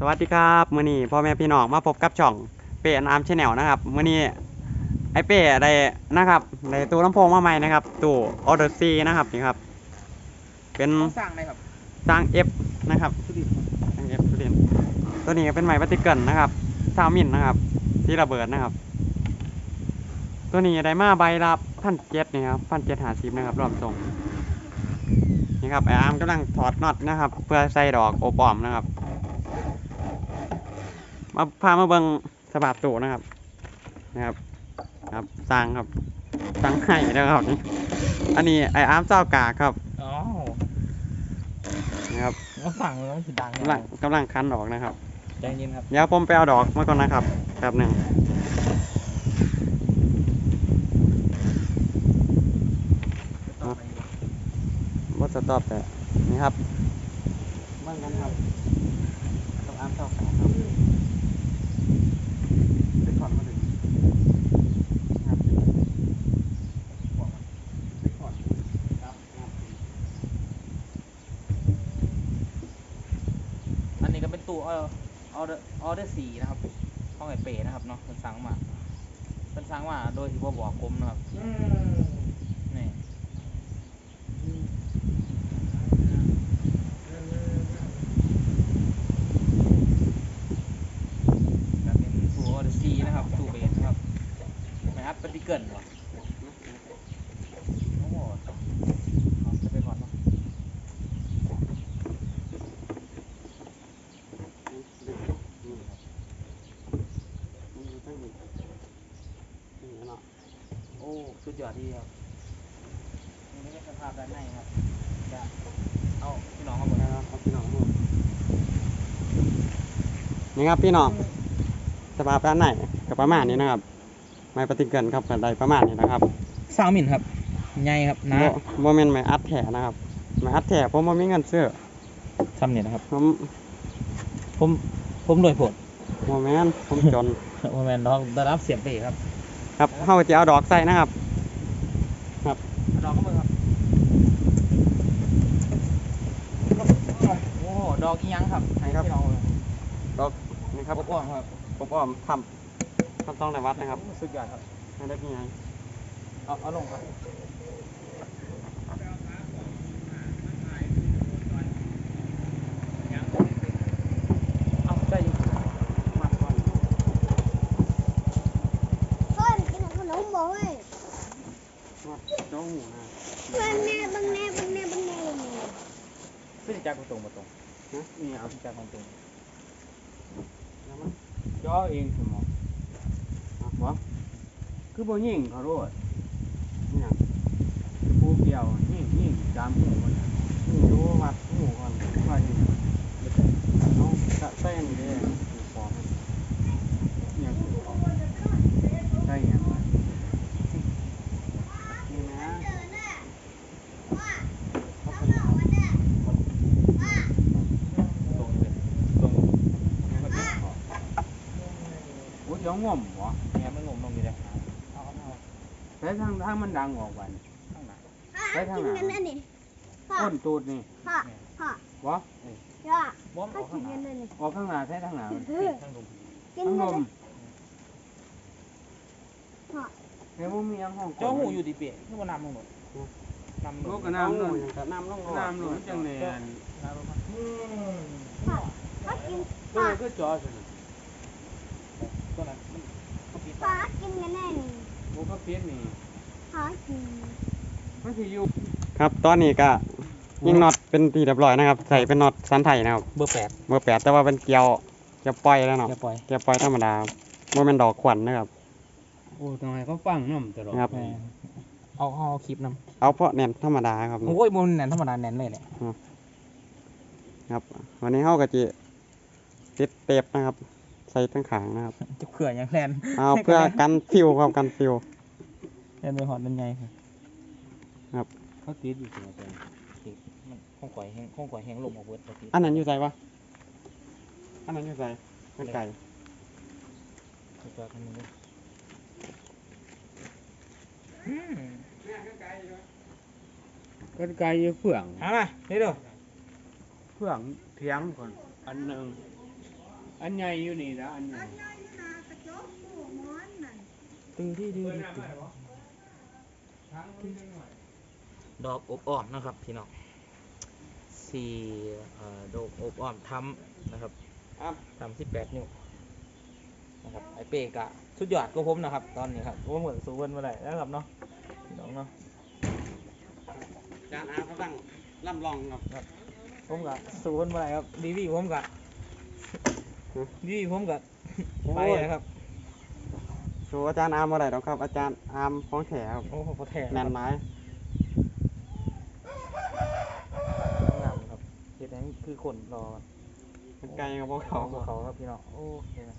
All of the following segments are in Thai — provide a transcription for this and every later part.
สวัสดีครับมื้อนี้พ่อแม่พี่น้องมาพบกับช่องเป้น้ำชาแนลนะครับมื้อนี้ไอเป้ได้นะครับได้ตู้ลำโพงมาใหม่นะครับตู้ออเดอร์ซีนะครับนี่ครับ เป็นต้องสั่งไหมครับสร้าง F นะครับสร้าง F ทุเรียนตัวนี้ก็เป็นไม้ปฏิเกิลนะครับซาวมินนะครับ ที่ระเบิดนะครับ ตัวนี้ได้มาใบละพันเจ็ดนี่ครับพันเจ็ดหาสิบนะครับรอบส่งนี่ครับไออาร์มกำลังถอดน็อตนะครับ เพื่อใส่ดอกโอปอมนะครับ มาพามาเบิ่งสภาพตู้นะครับ นะครับ ครับสร้างครับสร้างให้นะครับนี่อันนี้ไออาร์มเจ้ากากครับอ๋อนะครับต้องสั่งเลยต้องสิดังกำลังกำลังคันดอกนะครับใจเย็นครับเดี๋ยวผมไปเอาดอกมาก่อนนะครับแป๊บหนึ่งว่าจะตอบแต่นี่ครับเบิ่งกันครับต้องอาร์มเจ้ากากครับไปถอดมาดิครับ อันนี้ก็เป็นตู้ออ เดอร์ออเดอร์สี่นะครับห้องไอเป๋นะครับเนาะเป็นสั่งมาเป็นสั่งมาโดยที่บ่บอกกรมนะครับนี่ก็เป็นตู้ออเดอร์สีนะครับตู้เบสนะครับไม่อัดปฏิเกิลหรอโอ้โหเอาจะไปก่อนเนาะ โอ้ สุดยอดดีครับ นี่ก็เป็นสภาพด้านในครับ จะเอาพี่น้องเข้าหมดนะครับ นี่ครับพี่น้องสภาพด้านในกับประมาณนี้นะครับ ไม้ปฏิเกินครับกับใดประมาณนี้นะครับสาวมินครับใหญ่ครับนะโมเมนต์ไม้อัดแถนะครับไม้อัดแถผมบ่มีเงินซื้อทำเนี่ยนะครับ ผม ผมผมรวยผลโมเมนต์ผมจนโมแมนน้องได้รับเสียงเปครับ ครับเฮาจะเอาดอกใส่นะครับดอกเข้ามือครับโอ้ดอกอีหยังครับให้ครับพี่น้องเลยดอกนี่ ครับอบอ้อมครับผมอ้อมทำทำต้องในวัดนะครับสุดยอดครับไม่ได้พี่ไงเอาเอาลงครับเอาได้อยู่มาก่อนเพื่อนกินขนมบ่เว้ยมาเจ้าหูนะเพื่อนแน่บังแน่บังแน่บังแน่บังแน่ขึ้นจากตรงมาตรงนะนี่เอาขึ้นจากตรงตรงแล้วมัน จ่อเองสมองเอาบ่คือบ่ยิ่งเขาโรดนี่หยังผู้เกี่ยวยิ่งยิ่งตามหูมันหูรู้วัดหูก่อนว่าที่เอาตะเต้นเด้หูปอม ยังสิออกได้หยังวะ นี่นะ ตรงเลยตรง โอ้ยจะง่วมบ่แง่ไม่งมลงอยู่เลยเอาเอาเอาใช้ทางทางมันดังออกวันข้างหน้าพ่อกินกันนั่นนี่พ่อต้นตูดนี่พ่อพ่อบ่ย่าบอมอพ่ออกกิข้านงหกัน้านนั่นนี่ออกข้างหน้าใช้ทางหน้ามันเออข้างตรงกินทางกัลนมพ่อแต่บ่มีหยังห้องเจ้าหูอยู่ดีเปียนี่ว่านำลงหมดนำลโลงกก็น้ำลนู่งนอย่างกับน้ำลงน้ำนู่นจังเลยอันน้ำลงมาพ่อพ่อกินเพิ่นก็จ่อซั่นน่ะ ตัวนั้นมัน เขาปิดพ่อกินกันแน่นี่บ่ก็เปียกนี่พ่อกินมันสิอยู่ครับตอนนี้ก็ยิงน็อตเป็นทีเรียบร้อยนะครับ ใส่เป็นน็อตสันไทยนะครับเบอร์แปดเบอร์แปดแต่ว่าเป็นเกลียวเกลียวปล่อยแล้วเนาะอย่าปล่อยเกลียวปล่อยธรรมดาโมเมนดอกขวัญนะครับ โอ้ต้องให้เขาฟังนำตลอดครับ เอาเอาคลิปนเอาเพราะเน้นธรรมดาครับำโอ้ยบนแหนนธรรมดาแหนนเลยเนี่ยครับ วันนี้เฮาก็จะติดเทปนะครับใส่ทั้งขางนะครับจะเผื่ออย่างแพลนเอาเพื่อกันฟิวครับกันฟิวแพลนไปหอดเป็นไงครับเขาติดอยู่ตัวแต่มันคงก่อยแห้งคงก่อยแห้งลงมาเบิดปกติอันนั้นอยู่ใส่ปะอันนั้นอยู่ใส่เป็นไก่ตัวตัวกันเลยก็ไกลอยู่เฟื่องเอามาเดี๋ยวเฟื่องเถียงคนอันหนึง อันใหญ่อยู่นี่นะอันใหญ่ตื้อที่ดื้อดอกอบอ้อมนะครับ พี่น้องสี่เอ่อดอกอบอ้อมทำนะครับครับทำสิบแปดนิ้วนะครับไอเป้กะสุดยอดก็ผมนะครับ ตอนนี้ครับผมเหมือนสูนมาได้แล้วครับเนาะพี่น้องเนาะจานอาร์มกำลังล่ำลองครับ ผมกะสูนมาได้ครับดีวีผมกะ ดีวีผมกะไปนะครับสูอาจารย์อาร์มอะไรหรอกครับ อาจารย์อาร์มของแถครับโอ้โหพอแท้แมนไม้งามครับเฮ็ดให้คือคนรอกันไกลกับพวกเขาเขาเขาครับพี่น้องโอ้เห็นไหม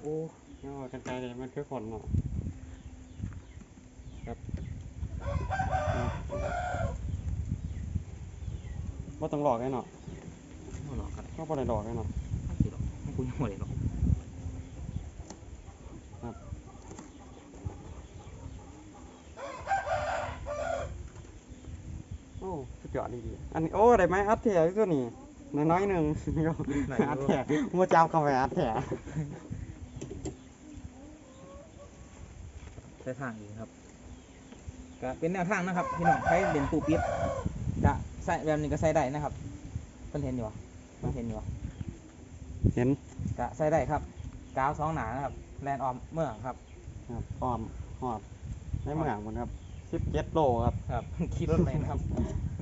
โอ้เนาะกันไกลเลยมันคือขนเนาะครับว่าต้องหลอกไอ้เนาะไม่หรอกครับก็บ่ได้หลอกไอ้เนาะ คุยหัวเลยหรอกโอ้สุดยอดดีๆอันนี้โอ้ได้ไหมอัดแถตัวนี้น้อยๆหนึ่งอัดแถมัวจามเข้าไปอัดแถใช้ทางอีกครับก็เป็นแนวทางนะครับพี่น้องใช้เป็นปูปิ๊บจะใส่แบบนี้ก็ใส่ได้นะครับเพิ่นเห็นอยู่บ่เพิ่นเห็นอยู่บ่ เห็นก็ใส่ได้ครับ กาวสองหนานะครับ แลนออมเมืองครับ ครับอ้อมหอดในเมืองหมดครับสิบเจ็ดโลครับ ครับ ขี่รถไปนะครับ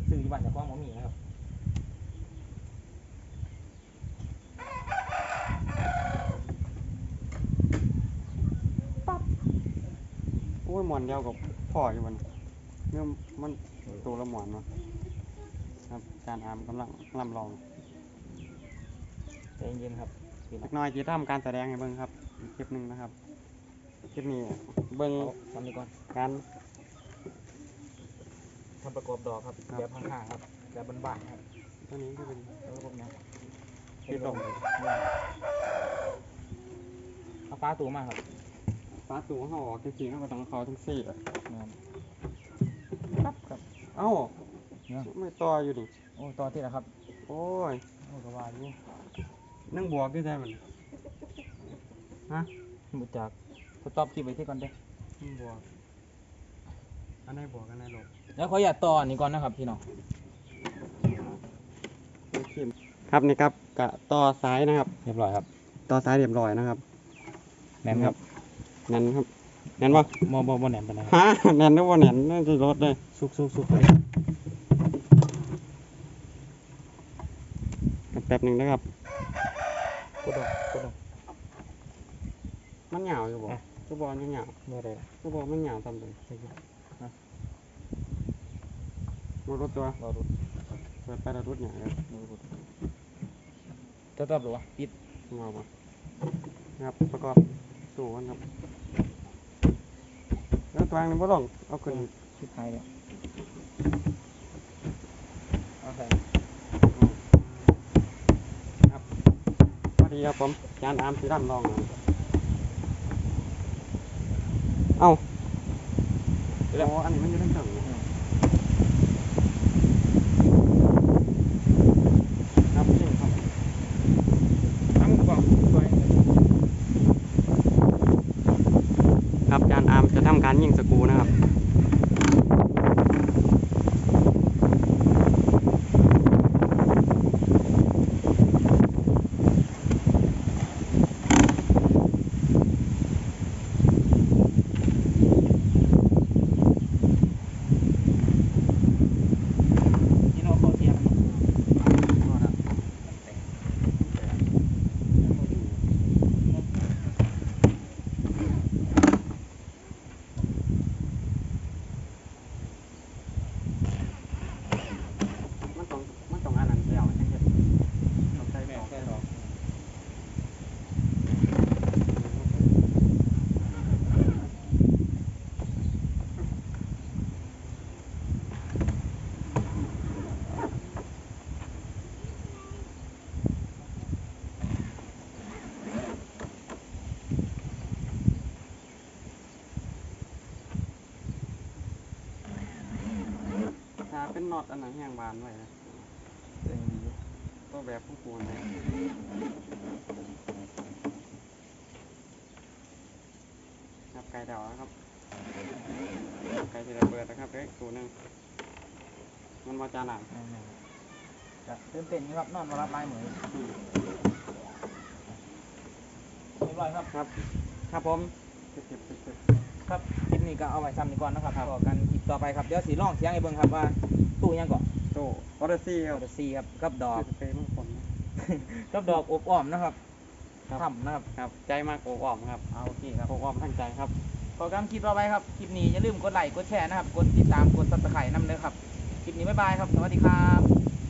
ซื้อที่บ้านจากความหมมีนะครับ โอ้ยหมอนเดียวกับพ่ออยู่มันเนี่ยมันตัวละหมอนเนาะครับอาจารย์อาร์มกำลังล่ำลองใจ เย็นๆครับพี่น้เล็องกน้อยจะทำการแสดงให้เบิ่งครับอีกคลิปหนึ่งนะครับคลิปนี้เบิ่งเอาทำดีก่อนการทำประกอบดอกครับครับแบบข้างๆครับแบบบ้านๆครับตัวนี้ก็เป็นแล้วก็พวกนี้ปิดลงเอาฟ้าตูมาครับฟ้าตัวเขาออกจริงๆเขาก็ต้องเอาเขาทั้งสี่อะครับครับเอ้าเนี่ยไม่ต่ออยู่ดิโอ้ต่อที่ละครับ โอ้ยโอ้กว่าอยู่ นึ่งบวกด้วยใช่มันฮะบุจากสต็อปคลิปไว้ที่ก่อนเด้อนึ่งบวกอันไหนบวกอันไหนลบแล้วขออย่าตต่ออันนี้ก่อนนะครับพี่น้องไม่เข้มครับนี่ครับกะต่อซ้ายนะครับ เรียบร้อยครับต่อซ้ายเรียบร้อยนะครับแน่นครับแน่นครับแน่นปะบ่บ่บ่แน่นปานใดครับฮะแน่นหรือว่าแน่นน่าจะลดเลยสุกสุกสุกเลยแป๊บหนึ่งนะครับ กดดอกกดดอกมันเหงาอยู่บ่อะก็บอกมันเหงาเมื่อไรล่ะก็บอกมันเหงาทำเลยใช่ครับมารถตัวรอดูเปิดไปแล้วรถเหงาเลยรอดูจะตอบหรือวะปิดเหงาบ่นะครับประกอบสู่กันครับแล้วตัวเองนี่บ่ลงเอาขึ้นชิดหายเลยเอาใส่ ครับพอ ดีครับผมจานอามสีดำลองนะเอ้าโอ้อันนี้มันอยู่ทั้งสองครับจริงครับทำกล่องสวยครับจานอาร์มจะทำการยิงสกรูนะครับ น็อตอันนั้นแห้งบานไว้นะเต็งดีตัวแบบผู้ควรเลยครับไก่ดาวครับไก่ที่ระเปิดนะครับเล็กตัวนึงมันมาจานหนังจะตื่นเต้นครับนอนมารับลายเหมือนเรียบร้อยครับครับ ครับผมครับคลิปนี้ก็เอาไว้ซ้ำนี้ก่อนนะครับต่อกันคลิปต่อไปครับ เดี๋ยวสีร่องเสียงไอ้เบิ้งครับว่า ตู้ยังก่อนโต้ออเดอร์ซี่คดรัอบกซีครับกับดอก สเปรย์มันฝนนะกับดอกอบอ้อมนะครับครับทำนะครับ ครับ ใจมากโอบอ้อมครับเอาโอเคครับ โอบอ้อมทั้งใจครับ ขอการคลิปต่อไปครับ คลิปนี้อย่าลืมกดไลค์ กดแชร์นะครับ กดติดตาม กดซับสไครต์นำเด้อครับ คลิปนี้บ๊ายบายครับ สวัสดีครับ